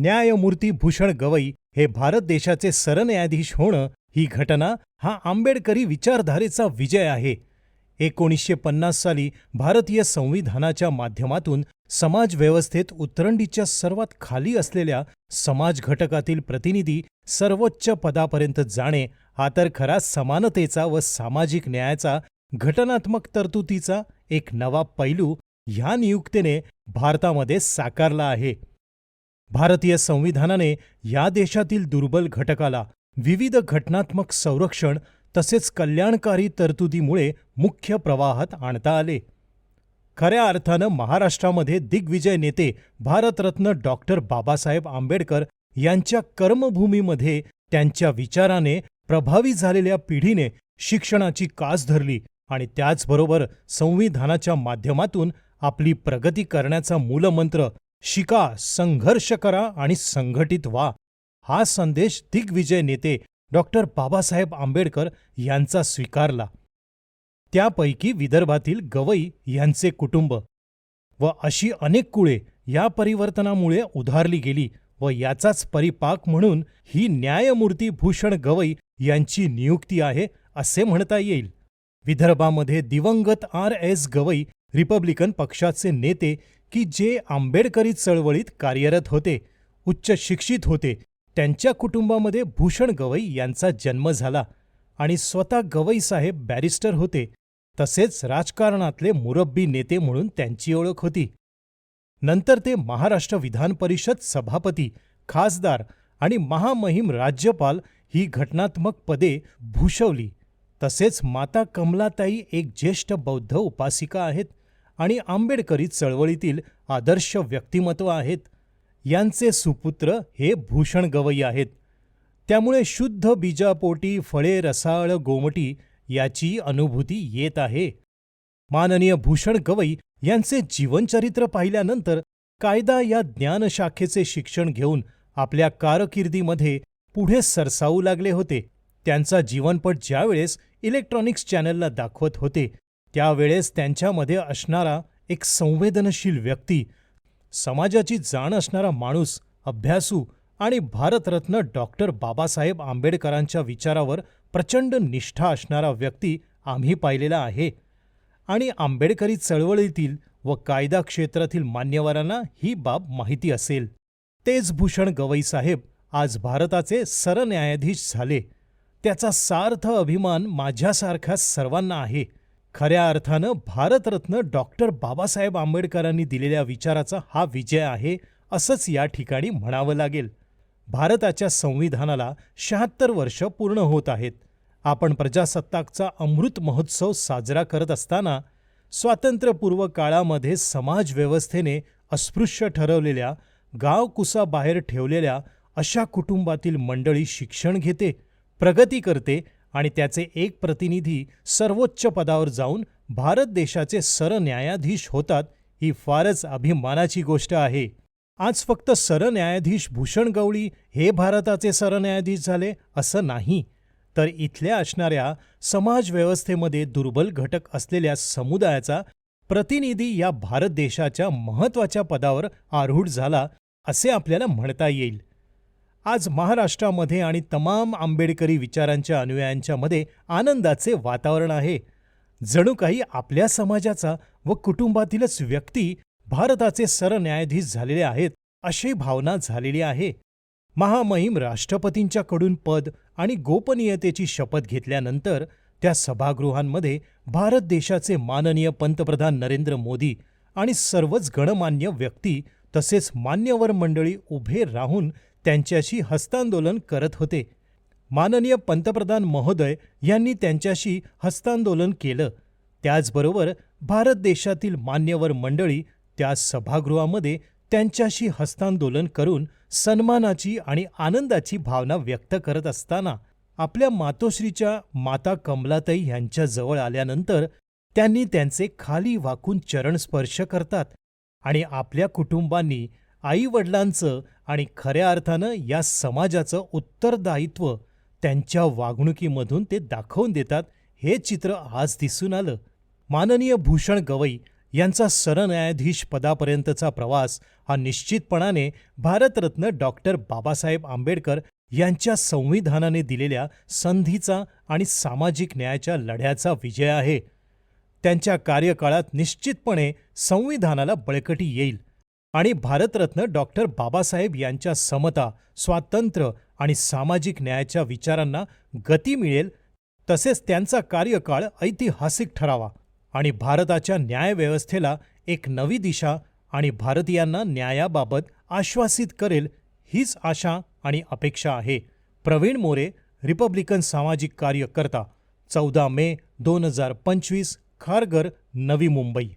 न्यायमूर्ती भूषण गवई हे भारत देशाचे सरन्यायाधीश होणं ही घटना हा आंबेडकरी विचारधारेचा विजय आहे. एकोणीसशे पन्नास साली भारतीय संविधानाच्या माध्यमातून समाजव्यवस्थेत उतरंडीच्या सर्वात खाली असलेल्या समाज घटकातील प्रतिनिधी सर्वोच्च पदापर्यंत जाणे हा तर खरा समानतेचा व सामाजिक न्यायाचा घटनात्मक तरतुदीचा एक नवा पैलू ह्या नियुक्तीने भारतामध्ये साकारला आहे. भारतीय संविधानाने या देशातील दुर्बल घटकाला विविध घटनात्मक संरक्षण तसेच कल्याणकारी तरतुदीमुळे मुख्य प्रवाहात आणता आले. खऱ्या अर्थानं महाराष्ट्रामध्ये दिग्विजय नेते भारतरत्न डॉक्टर बाबासाहेब आंबेडकर यांच्या कर्मभूमीमध्ये त्यांच्या विचाराने प्रभावी झालेल्या पिढीने शिक्षणाची कास धरली आणि त्याचबरोबर संविधानाच्या माध्यमातून आपली प्रगती करण्याचा मूलमंत्र शिका संघर्ष करा आणि संघटित व्हा. हा संदेश दिग्विजय नेते डॉक्टर बाबासाहेब आंबेडकर यांचा स्वीकारला. त्यापैकी विदर्भातील गवई यांचे कुटुंब व अशी अनेक कुळे या परिवर्तनामुळे उधारली गेली व याचाच परिपाक म्हणून ही न्यायमूर्ती भूषण गवई यांची नियुक्ती आहे असे म्हणता येईल. विदर्भामध्ये दिवंगत आर एस गवई रिपब्लिकन पक्षाचे नेते की जे आंबेडकरी चळवळीत कार्यरत होते उच्च शिक्षित होते त्यांच्या कुटुंबामध्ये भूषण गवई यांचा जन्म झाला आणि स्वतः गवई साहेब बॅरिस्टर होते तसेच राजकारणातले मुरब्बी नेते म्हणून त्यांची ओळख होती. नंतर ते महाराष्ट्र विधान परिषद सभापती खासदार आणि महामहिम राज्यपाल ही घटनात्मक पदे भूषवली. तसेच माता कमलाताई एक ज्येष्ठ बौद्ध उपासिका आहेत. आणि आंबेडकरी चळवळीतील आदर्श व्यक्तिमत्व आहेत. यांचे सुपुत्र हे भूषण गवई आहेत. त्यामुळे शुद्ध बीजापोटी फळे रसाळ गोमटी याची अनुभूती येत आहे. माननीय भूषण गवई यांचे जीवनचरित्र पाहिल्यानंतर कायदा या ज्ञानशाखेचे शिक्षण घेऊन आपल्या कारकिर्दीमध्ये पुढे सरसावू लागले होते. त्यांचा जीवनपट ज्यावेळेस इलेक्ट्रॉनिक्स चॅनलला दाखवत होते त्यावेळेस त्यांच्यामध्ये असणारा एक संवेदनशील व्यक्ती समाजाची जाण असणारा माणूस अभ्यासू आणि भारतरत्न डॉक्टर बाबासाहेब आंबेडकरांच्या विचारावर प्रचंड निष्ठा असणारा व्यक्ती आम्ही पाहिलेला आहे आणि आंबेडकरी चळवळीतील व कायदा क्षेत्रातील मान्यवरांना ही बाब माहिती असेल. तेच भूषण गवई साहेब आज भारताचे सरन्यायाधीश झाले. त्याचा सार्थ अभिमान माझ्यासारख्या सर्वांना आहे. खऱ्या अर्थानं भारतरत्न डॉक्टर बाबासाहेब आंबेडकरांनी दिलेल्या विचाराचा हा विजय आहे असंच या ठिकाणी म्हणावं लागेल. भारताच्या संविधानाला शहात्तर वर्ष पूर्ण होत आहेत. आपण प्रजासत्ताकचा अमृत महोत्सव साजरा करत असताना स्वातंत्र्यपूर्व काळामध्ये समाजव्यवस्थेने अस्पृश्य ठरवलेल्या गावकुसाबाहेर ठेवलेल्या अशा कुटुंबातील मंडळी शिक्षण घेते प्रगती करते आणि त्याचे एक प्रतिनिधी सर्वोच्च पदावर जाऊन भारत देशाचे सरन्यायाधीश होतात ही फारच अभिमानाची गोष्ट आहे. आज फक्त सरन्यायाधीश भूषण गवळी हे भारताचे सरन्यायाधीश झाले असं नाही तर इथल्या असणाऱ्या समाजव्यवस्थेमध्ये दुर्बल घटक असलेल्या समुदायाचा प्रतिनिधी या भारत देशाच्या महत्त्वाच्या पदावर आरूढ झाला असे आपल्याला म्हणता येईल. आज महाराष्ट्रामध्ये आणि तमाम आंबेडकरी विचारांच्या अनुयायांच्या मध्ये आनंदाचे वातावरण आहे. जणू काही आपल्या समाजाचा व कुटुंबातीलच व्यक्ती भारताचे सरन्यायाधीश झालेले आहेत अशी भावना झालेली आहे. महामहिम राष्ट्रपतींच्याकडून पद आणि गोपनीयतेची शपथ घेतल्यानंतर त्या सभागृहांमध्ये भारत देशाचे माननीय पंतप्रधान नरेंद्र मोदी आणि सर्वच गणमान्य व्यक्ती तसेच मान्यवर मंडळी उभे राहून त्यांच्याशी हस्तांदोलन करत होते. माननीय पंतप्रधान महोदय यांनी त्यांच्याशी हस्तांदोलन केलं. त्याचबरोबर भारत देशातील मान्यवर मंडळी त्या सभागृहामध्ये त्यांच्याशी हस्तांदोलन करून सन्मानाची आणि आनंदाची भावना व्यक्त करत असताना आपल्या मातोश्रीच्या माता कमलाताई यांच्याजवळ आल्यानंतर त्यांनी त्यांचे खाली वाकून चरण स्पर्श करतात. आणि आपल्या कुटुंबांनी आईवडिलांचं आणि खऱ्या अर्थानं या समाजाचं उत्तरदायित्व त्यांच्या वागणुकीमधून ते दाखवून देतात हे चित्र आज दिसून आलं. माननीय भूषण गवई यांचा सरन्यायाधीश पदापर्यंतचा प्रवास हा निश्चितपणाने भारतरत्न डॉक्टर बाबासाहेब आंबेडकर यांच्या संविधानाने दिलेल्या संधीचा आणि सामाजिक न्यायाच्या लढ्याचा विजय आहे. त्यांच्या कार्यकाळात निश्चितपणे संविधानाला बळकटी येईल आणि भारतरत्न डॉक्टर बाबासाहेब यांच्या समता स्वातंत्र्य आणि सामाजिक न्यायाच्या विचारांना गती मिळेल तसेच त्यांचा कार्यकाळ ऐतिहासिक ठरावा आणि भारताच्या न्यायव्यवस्थेला एक नवी दिशा आणि भारतीयांना न्यायाबाबत आश्वासित करेल हीच आशा आणि अपेक्षा आहे. प्रवीण मोरे रिपब्लिकन सामाजिक कार्यकर्ता चौदा मे दोन हजार पंचवीस खारघर नवी मुंबई.